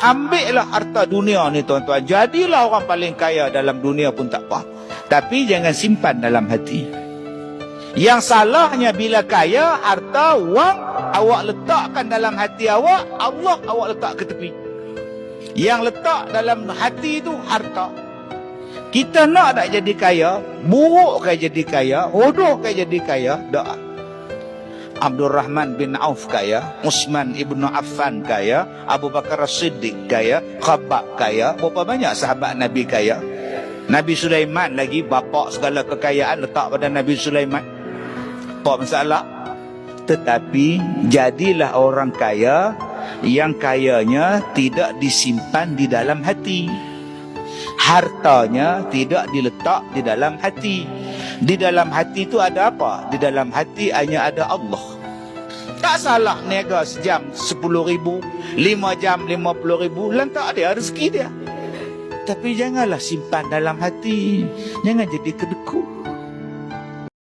Ambillah harta dunia ni tuan-tuan. Jadilah orang paling kaya dalam dunia pun tak apa. Tapi jangan simpan dalam hati. Yang salahnya bila kaya, harta, wang, awak letakkan dalam hati awak, Allah awak letak ke tepi. Yang letak dalam hati itu harta. Kita nak tak jadi kaya, buruk ke jadi kaya, hodoh ke jadi kaya, doa. Abdul Rahman bin Auf kaya, Usman ibnu Affan kaya, Abu Bakar Siddiq kaya, Khabbab kaya, berapa banyak sahabat Nabi kaya? Nabi Sulaiman lagi bapak segala kekayaan letak pada Nabi Sulaiman. Apa masalah? Tetapi jadilah orang kaya yang kayanya tidak disimpan di dalam hati. Hartanya tidak diletak di dalam hati. Di dalam hati itu ada apa? Di dalam hati hanya ada Allah. Tak salah niaga sejam 10 ribu, 5 jam 50 ribu, lantak dia rezeki dia. Tapi janganlah simpan dalam hati. Jangan jadi kedekut.